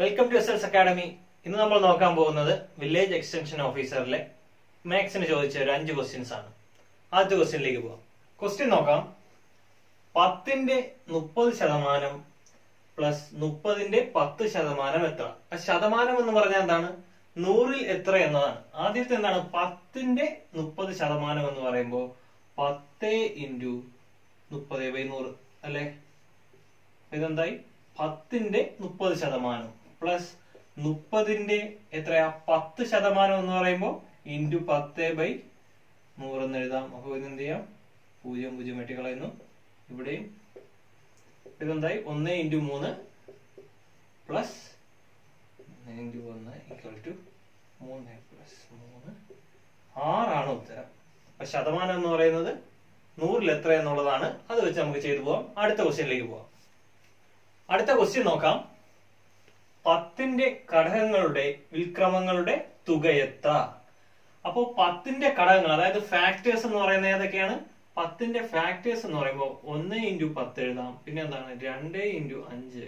Welcome to S S academy ഇന്ന് നമ്മൾ നോക്കാൻ പോകുന്നത് വില്ലേജ് എക്സ്റ്റൻഷൻ ഓഫീസറിലെ മാത്സിന് ചോദിച്ച ഒരു അഞ്ച് ക്വസ്റ്റ്യൻസ് ആണ്. ആദ്യത്തെ ക്വസ്റ്റ്യനിലേക്ക് പോവാം. ക്വസ്റ്റ്യൻ നോക്കാം. പത്തിന്റെ മുപ്പത് ശതമാനം പ്ലസ് മുപ്പതിന്റെ പത്ത് ശതമാനം എത്ര? ആ ശതമാനം എന്ന് പറഞ്ഞാൽ എന്താണ്? നൂറിൽ എത്ര എന്നതാണ്. ആദ്യത്തെ എന്താണ്? പത്തിന്റെ മുപ്പത് ശതമാനം എന്ന് പറയുമ്പോൾ പത്ത് ഇന്റു മുപ്പത് ബൈ നൂറ് അല്ലെ? ഇതെന്തായി? പത്തിന്റെ മുപ്പത് ശതമാനം. പ്ലസ് മുപ്പതിന്റെ എത്രയാ? പത്ത് ശതമാനം എന്ന് പറയുമ്പോൾ ഇന്റു പത്ത് ബൈ നൂറ് എന്ന് എഴുതാം. അപ്പൊ എന്ത് ചെയ്യാം? പൂജ്യം പൂജ്യം വെട്ടി കളയുന്നു. ഇവിടെയും ഇതെന്തായി? ഒന്ന് ഇന്റു മൂന്ന് പ്ലസ് ഇന്റു ഒന്ന് ഈക്വൽ ടു മൂന്ന് പ്ലസ് മൂന്ന്. ആറാണ് ഉത്തരം. അപ്പൊ ശതമാനം എന്ന് പറയുന്നത് നൂറിൽ എത്ര എന്നുള്ളതാണ്. അത് വെച്ച് നമുക്ക് ചെയ്തു പോവാം. അടുത്ത ക്വസ്റ്റ്യനിലേക്ക് പോവാം. അടുത്ത ക്വസ്റ്റ്യൻ നോക്കാം. പത്തിന്റെ ഘടകങ്ങളുടെ വിൽക്രമങ്ങളുടെ തുക എത്ര അപ്പോ പത്തിന്റെ ഘടകങ്ങൾ അതായത് ഫാക്ടേഴ്സ് എന്ന് പറയുന്നത് ഏതൊക്കെയാണ്? പത്തിന്റെ ഫാക്ടേഴ്സ് എന്ന് പറയുമ്പോൾ ഒന്ന് ഇന്റു പത്ത് എഴുതാം. പിന്നെ എന്താണ്? രണ്ട് ഇന്റു അഞ്ച്.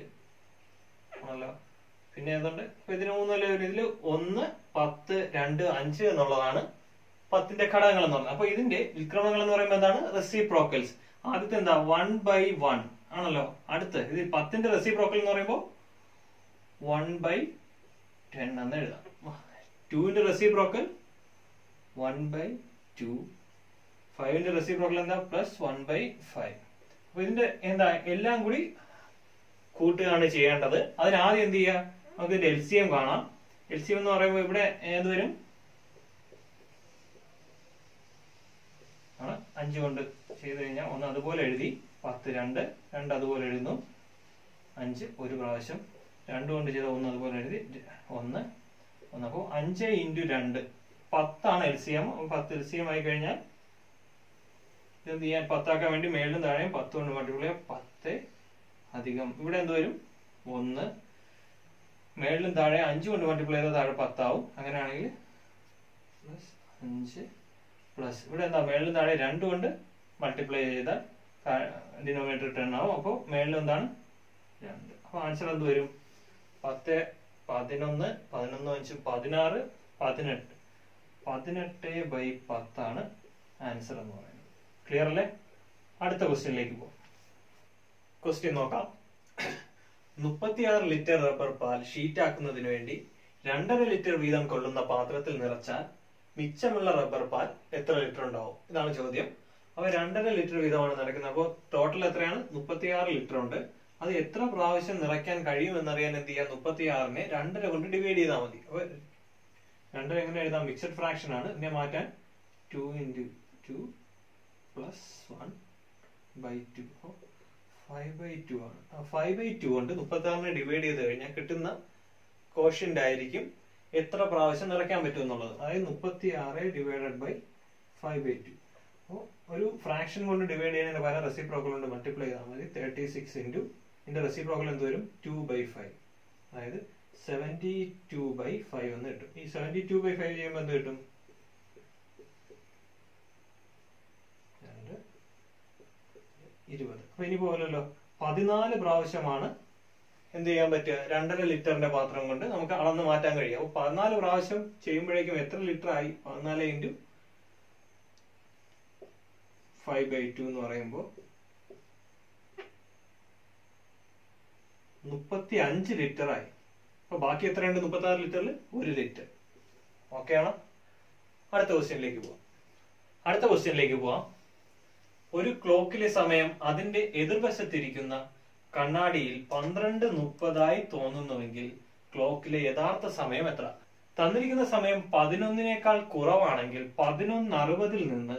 ആണല്ലോ? പിന്നെ ഏതുണ്ട്? ഇതിന് മൂന്നല്ല ഒരു ഇതിൽ ഒന്ന് പത്ത് രണ്ട് അഞ്ച് എന്നുള്ളതാണ് പത്തിന്റെ ഘടകങ്ങൾ എന്ന് പറയുന്നത്. അപ്പൊ ഇതിന്റെ വിക്രമങ്ങൾ എന്ന് പറയുമ്പോൾ എന്താണ്? റെസിപ്രോക്കൽസ് ആദ്യത്തെ എന്താ? വൺ ബൈ വൺ ആണല്ലോ? അടുത്ത്. ഇത് പത്തിന്റെ റെസിപ്രോക്കൽ എന്ന് പറയുമ്പോൾ വൺ ബൈ ടെൻ എന്ന് എഴുതാം. ടുവിന്റെ റെസിപ്രോക്കൽ വൺ ബൈ ടു ഫൈവിന്റെ റെസിപ്രോക്കൽ എന്താ? പ്ലസ് വൺ ബൈ ഫൈവ് അപ്പൊ ഇതിന്റെ എന്താ എല്ലാം കൂടി കൂട്ടുകയാണ് ചെയ്യേണ്ടത്. അതിനാദ്യം എന്ത് ചെയ്യുക നമുക്ക് ഇതിന്റെ എൽ സി എം കാണാം. എൽ സി എം എന്ന് പറയുമ്പോൾ ഇവിടെ ഏത് വരും? ആണ്. അഞ്ച് കൊണ്ട് ചെയ്ത് കഴിഞ്ഞാൽ ഒന്ന് അതുപോലെ എഴുതി പത്ത് രണ്ട് രണ്ട് അതുപോലെ എഴുതുന്നു. അഞ്ച് ഒരു പ്രാവശ്യം രണ്ട് കൊണ്ട് ചെയ്ത ഒന്ന് അതുപോലെ എഴുതി ഒന്ന് ഒന്ന്. അപ്പോൾ അഞ്ച് ഇന്റു രണ്ട്. പത്താണ് എൽ സി എം പത്ത് എൽ സി എം ആയി കഴിഞ്ഞാൽ ഇതെന്ത് ചെയ്യാൻ? പത്താക്കാൻ വേണ്ടി മേളിലും താഴെയും പത്ത് കൊണ്ട് മൾട്ടിപ്ലൈ പത്ത് അധികം. ഇവിടെ എന്ത് വരും? ഒന്ന്. മേളിലും താഴെ അഞ്ച് കൊണ്ട് മൾട്ടിപ്ലൈ ചെയ്താൽ താഴെ പത്താവും. അങ്ങനെയാണെങ്കിൽ പ്ലസ് അഞ്ച് പ്ലസ് ഇവിടെ എന്താ? മേളിലും താഴെ രണ്ട് കൊണ്ട് മൾട്ടിപ്ലൈ ചെയ്താൽ ഡിനോമിനേറ്റർ ടെൻ ആവും. അപ്പോൾ മേളിൽ എന്താണ്? രണ്ട്. അപ്പോൾ ആൻസർ എന്ത് വരും? പത്ത് പതിനൊന്ന് പതിനൊന്ന് അഞ്ച് പതിനാറ് പതിനെട്ട്. പതിനെട്ട് ബൈ പത്താണ് ആൻസർ എന്ന് പറയുന്നത്. ക്ലിയർ അല്ലേ? അടുത്ത ക്വസ്റ്റ്യനിലേക്ക് പോകും. ക്വസ്റ്റ്യൻ നോക്കാം. മുപ്പത്തിയാറ് ലിറ്റർ റബ്ബർ പാൽ ഷീറ്റാക്കുന്നതിന് വേണ്ടി രണ്ടര ലിറ്റർ വീതം കൊള്ളുന്ന പാത്രത്തിൽ നിറച്ചാൽ മിച്ചമുള്ള റബ്ബർ പാൽ എത്ര ലിറ്റർ ഉണ്ടാവും? ഇതാണ് ചോദ്യം. അപ്പൊ രണ്ടര ലിറ്റർ വീതമാണ് നിറയ്ക്കുന്നത് അപ്പോൾ ടോട്ടൽ എത്രയാണ്? മുപ്പത്തിയാറ് ലിറ്റർ ഉണ്ട്. അത് എത്ര പ്രാവശ്യം നിറയ്ക്കാൻ കഴിയും എന്നറിയാൻ എന്ത് ചെയ്യാം? മുപ്പത്തിയാറിനെ രണ്ടര കൊണ്ട് ഡിവൈഡ് ചെയ്താൽ മതി. രണ്ടര എങ്ങനെ എഴുതാം? മിക്സഡ് ഫ്രാക്ഷൻ ആണ്. ഇതിനെ മാറ്റാൻ two into two plus one by two five by two ആണ്. ഫൈവ് ബൈ ടു കൊണ്ട് മുപ്പത്തി ആറിനെ ഡിവൈഡ് ചെയ്ത് കഴിഞ്ഞാൽ കിട്ടുന്ന കോഷ്യന്റ് ആയിരിക്കും എത്ര പ്രാവശ്യം നിറയ്ക്കാൻ പറ്റും എന്നുള്ളത്. അതായത് മുപ്പത്തി ആറ് divided by five by two അപ്പോൾ ഒരു ഫ്രാക്ഷൻ കൊണ്ട് ഡിവൈഡ് ചെയ്യുന്നതിന് പല റെസിപ്രോക്കൽ കൊണ്ട് മൾട്ടിപ്ലൈ ചെയ്താൽ മതി. തേർട്ടി സിക്സ് ഇന്റു ഇതിന്റെ റെസിപ്രോക്കൽ എന്ത് വരും? ടു ബൈ ഫൈവ് അതായത് സെവന്റി ടു ബൈ ഫൈവ് എന്ന് കിട്ടും. ഈ സെവന്റി ടു ബൈ ഫൈവ് ചെയ്യുമ്പോൾ എന്ത് കിട്ടും? ഇരുപത്. അപ്പൊ ഇനി പോലല്ലോ പതിനാല് പ്രാവശ്യമാണ് എന്ത് ചെയ്യാൻ പറ്റുക? രണ്ടര ലിറ്ററിന്റെ പാത്രം കൊണ്ട് നമുക്ക് അളന്ന് മാറ്റാൻ കഴിയും. അപ്പൊ പതിനാല് പ്രാവശ്യം ചെയ്യുമ്പോഴേക്കും എത്ര ലിറ്റർ ആയി? പതിനാല് ഇന്റു ഫൈവ് ബൈ ടു എന്ന് പറയുമ്പോൾ മുപ്പത്തി അഞ്ച് ലിറ്റർ ആയി അപ്പൊ ബാക്കി എത്രയുണ്ട്? മുപ്പത്തി ആറ് ലിറ്ററിൽ ഒരു ലിറ്റർ. ഓക്കെ ആണോ? അടുത്ത ക്വസ്റ്റ്യനിലേക്ക് പോവാം. അടുത്ത ക്വസ്റ്റ്യനിലേക്ക് പോവാം. ഒരു ക്ലോക്കിലെ സമയം അതിന്റെ എതിർവശത്തിരിക്കുന്ന കണ്ണാടിയിൽ പന്ത്രണ്ട് മുപ്പതായി തോന്നുന്നുവെങ്കിൽ ക്ലോക്കിലെ യഥാർത്ഥ സമയം എത്ര? തന്നിരിക്കുന്ന സമയം പതിനൊന്നിനേക്കാൾ കുറവാണെങ്കിൽ പതിനൊന്ന് അറുപതിൽ നിന്ന്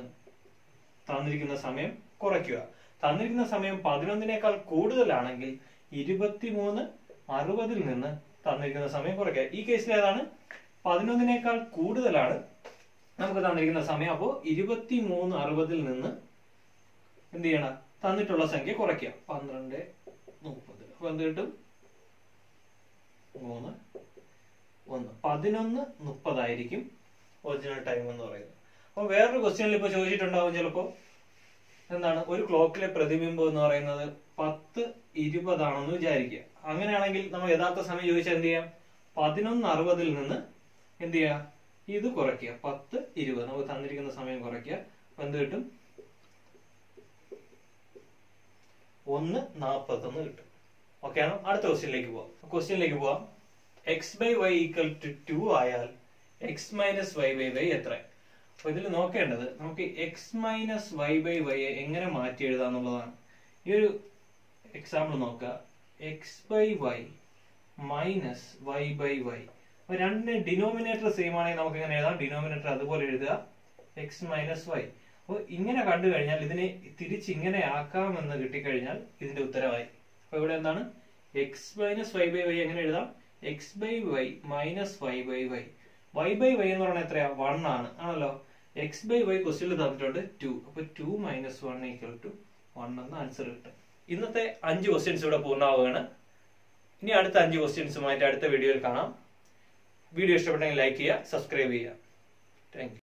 തന്നിരിക്കുന്ന സമയം കുറയ്ക്കുക. തന്നിരിക്കുന്ന സമയം പതിനൊന്നിനേക്കാൾ കൂടുതലാണെങ്കിൽ ഇരുപത്തിമൂന്ന് അറുപതിൽ നിന്ന് തന്നിരിക്കുന്ന സമയം കുറയ്ക്കുക. ഈ കേസിൽ ഏതാണ്? പതിനൊന്നിനേക്കാൾ കൂടുതലാണ് നമുക്ക് തന്നിരിക്കുന്ന സമയം. അപ്പോൾ ഇരുപത്തി മൂന്ന് അറുപതിൽ നിന്ന് എന്ത് ചെയ്യണം? തന്നിട്ടുള്ള സംഖ്യ കുറയ്ക്കുക. പന്ത്രണ്ട് മുപ്പത്. അപ്പൊ എന്ത് കിട്ടും? മൂന്ന് ഒന്ന്. പതിനൊന്ന് മുപ്പതായിരിക്കും ഒറിജിനൽ ടൈം എന്ന് പറയുന്നത്. അപ്പൊ വേറൊരു ക്വസ്റ്റ്യനിൽ ഇപ്പൊ ചോദിച്ചിട്ടുണ്ടാവും ചിലപ്പോ. എന്താണ്? ഒരു ക്ലോക്കിലെ പ്രതിബിംബം എന്ന് പറയുന്നത് പത്ത് ഇരുപതാണെന്ന് വിചാരിക്കുക. അങ്ങനെയാണെങ്കിൽ നമ്മൾ യഥാർത്ഥ സമയം ചോദിച്ചാൽ എന്ത് ചെയ്യാം? പതിനൊന്ന് അറുപതിൽ നിന്ന് എന്ത് ചെയ്യുക? ഇത് കുറയ്ക്കുക. പത്ത് ഇരുപത്. നമുക്ക് തന്നിരിക്കുന്ന സമയം കുറയ്ക്കുക. അപ്പൊ എന്ത് കിട്ടും? ഒന്ന് നാൽപ്പത്തൊന്ന് കിട്ടും. ഓക്കെ ആണോ? അടുത്ത ക്വസ്റ്റ്യനിലേക്ക് പോവാം. ക്വസ്റ്റ്യനിലേക്ക് പോവാം. X by Y equal to two ആയാൽ X minus Y by Y എത്ര? അപ്പൊ ഇതിൽ നോക്കേണ്ടത് നമുക്ക് X minus Y by Y എങ്ങനെ മാറ്റി എഴുതാന്നുള്ളതാണ് ഈ ഒരു എക്സാമ്പിൾ നോക്കുക. X by Y minus Y by Y അപ്പൊ ഡിനോമിനേറ്റർ സെയിം ആണെങ്കിൽ നമുക്ക് ഇങ്ങനെ എഴുതാം. ഡിനോമിനേറ്റർ അതുപോലെ എഴുതുക. എക്സ് മൈനസ് വൈ അപ്പോൾ ഇങ്ങനെ കണ്ടു കഴിഞ്ഞാൽ ഇതിനെ തിരിച്ച് ഇങ്ങനെ ആക്കാമെന്ന് കിട്ടിക്കഴിഞ്ഞാൽ ഇതിന്റെ ഉത്തരമായി അപ്പൊ ഇവിടെ എന്താണ്? X minus Y by Y എങ്ങനെ എഴുതാം? X by Y minus Y by Y Y by Y എന്ന് പറഞ്ഞാൽ എത്രയാ? വൺ ആണ്. ആണല്ലോ? എക്സ് ബൈ വൈ ക്വസ്റ്റ്യനിൽ തന്നിട്ടുണ്ട് ടു അപ്പൊ two minus one equal to one എന്ന ആൻസർ കിട്ടും. ഇന്നത്തെ അഞ്ച് ക്വസ്റ്റ്യൻസ് ഇവിടെ പൂർണമാവുകയാണ്. ഇനി അടുത്ത അഞ്ച് ക്വസ്റ്റ്യൻസുമായിട്ട് അടുത്ത വീഡിയോയിൽ കാണാം. വീഡിയോ ഇഷ്ടപ്പെട്ടെങ്കിൽ ലൈക്ക് ചെയ്യുക സബ്സ്ക്രൈബ് ചെയ്യുക. താങ്ക്